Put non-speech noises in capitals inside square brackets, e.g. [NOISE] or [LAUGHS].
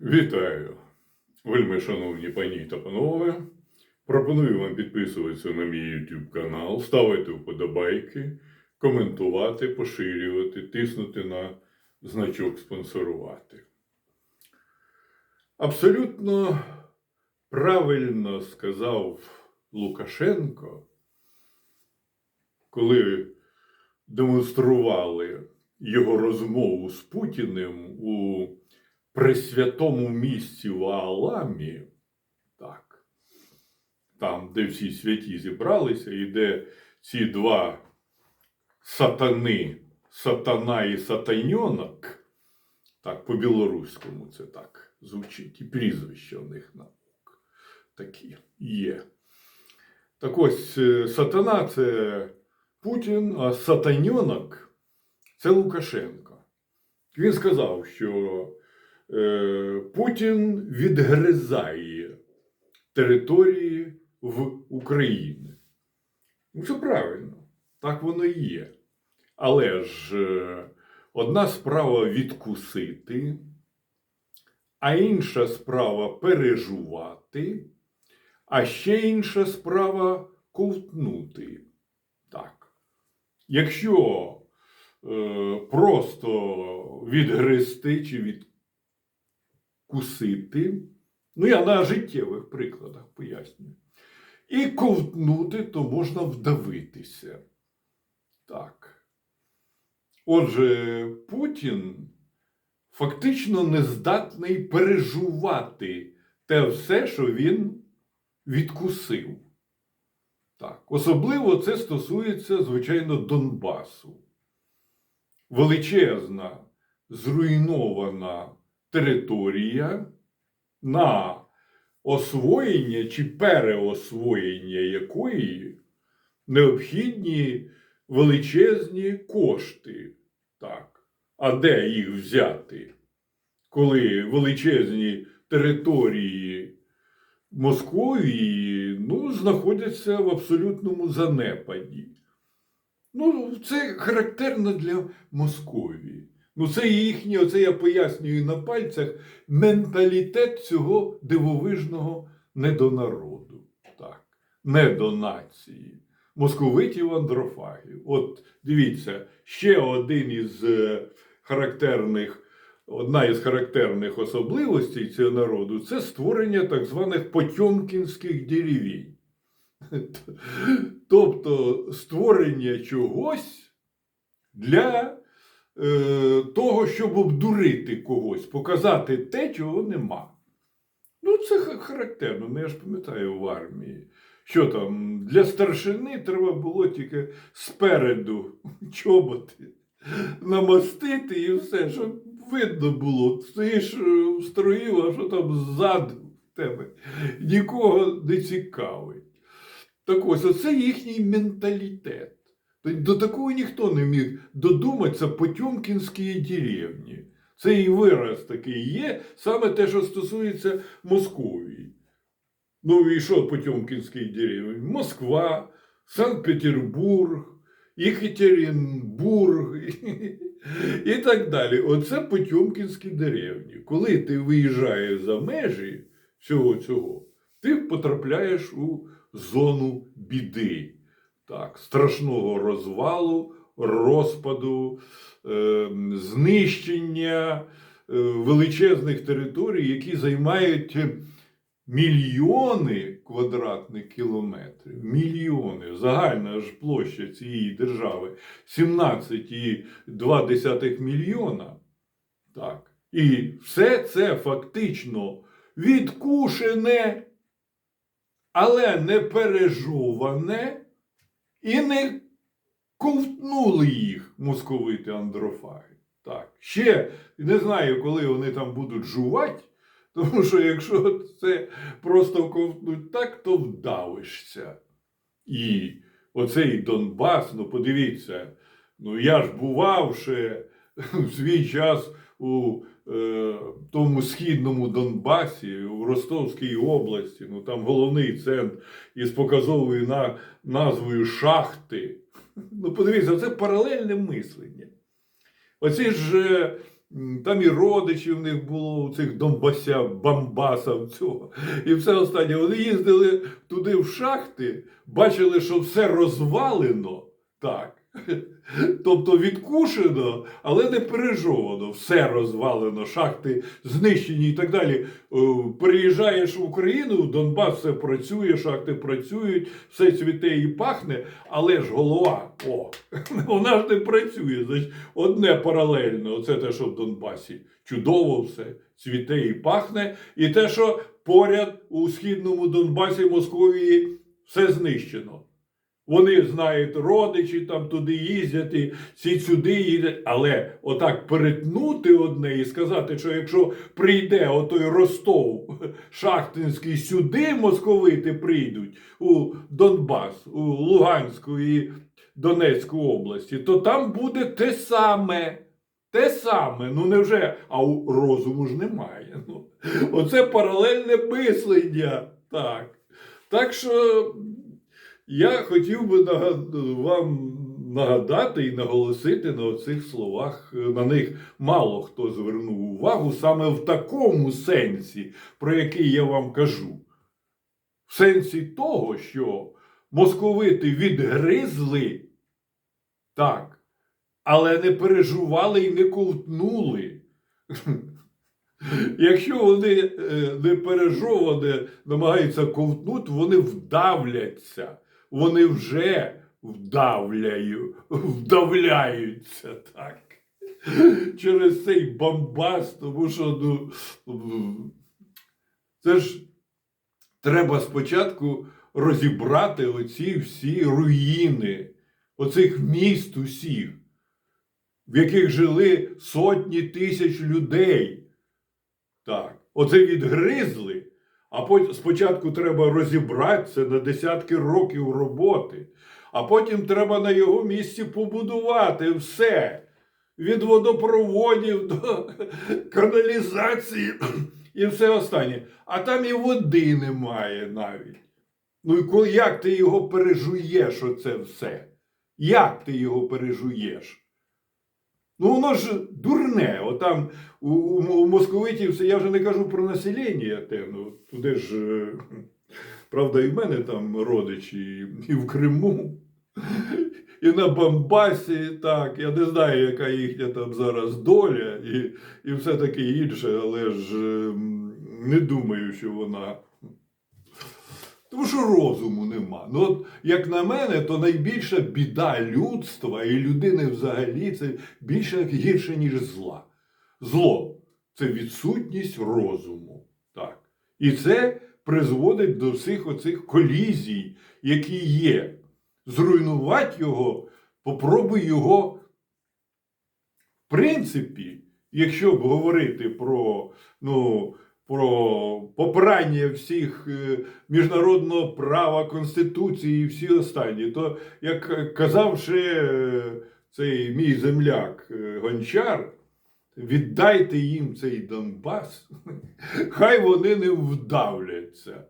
Вітаю, вельми шановні пані та панове. Пропоную вам підписуватися на мій YouTube канал, ставити вподобайки, коментувати, поширювати, тиснути на значок спонсорувати. Абсолютно правильно сказав Лукашенко, коли демонстрували його розмову з Путіним у пресвятому місці в Аламі, так, там, де всі святі зібралися, і де ці два сатани, сатана і сатаньонок, так, по-білоруському це так звучить, і прізвища в них на такі є. Так ось е, сатана це Путін, а сатаньонок це Лукашенко. Він сказав, що Путін відгризає території в Україні. Ну, це правильно, так воно і є. Але ж е, одна справа відкусити, а інша справа пережувати, а ще інша справа ковтнути. Так. Якщо е, просто відгризти чи відкусити, ну я на життєвих прикладах пояснюю, і ковтнути, то можна вдавитися. Так. Отже, Путін фактично не здатний пережувати те все, що він відкусив. Так. Особливо це стосується, звичайно, Донбасу. Величезна, зруйнована територія, на освоєння чи переосвоєння якої необхідні величезні кошти. Так. А де їх взяти, коли величезні території Московії ну, знаходяться в абсолютному занепаді? Ну, це характерно для Московії. Ну, це їхній, оце я пояснюю на пальцях, менталітет цього дивовижного недонароду. Так, недонації. Московитів андрофагів. От дивіться, ще один із е, характерних, одна із характерних особливостей цього народу це створення так званих потьомкінських деревінь. [LAUGHS] Тобто створення чогось для того, щоб обдурити когось, показати те, чого нема. Ну, це характерно. Ну, я ж пам'ятаю в армії. Що там, для старшини треба було тільки спереду [LAUGHS] чоботи намастити і все, щоб видно було. Стоїш е, в строю, а що там ззаду в тебе нікого не цікавить. Так ось, оце їхній менталітет. До такого ніхто не міг додуматися Потьомкінської деревні. Це і вираз такий є, саме те, що стосується Московії. Ну і що Потьомкінської деревні? Москва, Санкт-Петербург, Єкатеринбург [LAUGHS] і так далі. Оце Потьомкінські деревні. Коли ти виїжджаєш за межі всього цього, ти потрапляєш у зону біди, так, страшного розвалу, розпаду, е, знищення е, величезних територій, які займають мільйони квадратних кілометрів. Мільйони. Загальна ж площа цієї держави 17,2 мільйона. Так. І все це фактично відкушене, але не пережоване і не ковтнули їх московити андрофаги. Так. Ще не знаю, коли вони там будуть жувати, тому що якщо це просто ковтнуть так, то вдавишся. І оцей Донбас, ну подивіться, ну я ж бував ще [LAUGHS] в свій час у тому східному Донбасі, у Ростовській області, ну там головний центр із показовою на, назвою Шахти. [LAUGHS] Ну, подивіться, це паралельне мислення. Оці ж е, там і родичі в них було, у цих Донбася, Бамбаса, цього. І все останнє. Вони їздили туди в шахти, бачили, що все розвалено. Так. [LAUGHS] Тобто відкушено, але не пережовано. Все розвалено, шахти знищені і так далі. О, Переїжджаєш в Україну, в Донбас все працює, шахти працюють, все цвіте і пахне, але ж голова, о, [LAUGHS] вона ж не працює. Значить, одне паралельно, оце те, що в Донбасі. Чудово все, цвіте і пахне, і те, що поряд у східному Донбасі Московії все знищено. Вони знають родичі, там туди їздять, і ці сюди їздять. Але отак перетнути одне і сказати, що якщо прийде отой Ростов Шахтинський сюди, московити прийдуть у Донбас, у Луганську і Донецьку області, то там буде те саме. Те саме, ну невже, а у розуму ж немає. Ну, оце паралельне мислення. Так. Так що я хотів би вам нагадати і наголосити на цих словах. На них мало хто звернув увагу саме в такому сенсі, про який я вам кажу. В сенсі того, що московити відгризли так, але не пережували і не ковтнули. [LAUGHS] Якщо вони е, не пережоване намагаються ковтнути, вони вдавляться. Вони вже вдавляю, вдавляються так. Через цей бомбас, тому що ну, це ж треба спочатку розібрати оці всі руїни, оцих міст усіх, в яких жили сотні тисяч людей. Так, оце відгризли, а потім спочатку треба розібратися на десятки років роботи, а потім треба на його місці побудувати все. Від водопроводів до [LAUGHS] каналізації і все останнє. А там і води немає навіть. Ну і як ти його пережуєш, оце все? Як ти його пережуєш? Ну, воно ж дурне. Отам у, у, у московитів, я вже не кажу про населення, те, ну, туди ж, е, правда, і в мене там родичі, і в Криму, і на Бамбасі, так, я не знаю, яка їхня там зараз доля, і, і все таке інше, але ж е, не думаю, що вона. Тому що розуму нема. Ну, от, як на мене, то найбільша біда людства і людини взагалі це більше гірше, ніж зла. Зло це відсутність розуму. Так. І це призводить до всіх оцих колізій, які є. Зруйнувати його, попробуй його, в принципі, якщо б говорити про, ну, про попрання всіх е, міжнародного права, Конституції і всі останні, то, як казав ще е, цей мій земляк е, Гончар, віддайте їм цей Донбас, [LAUGHS] хай вони не вдавляться.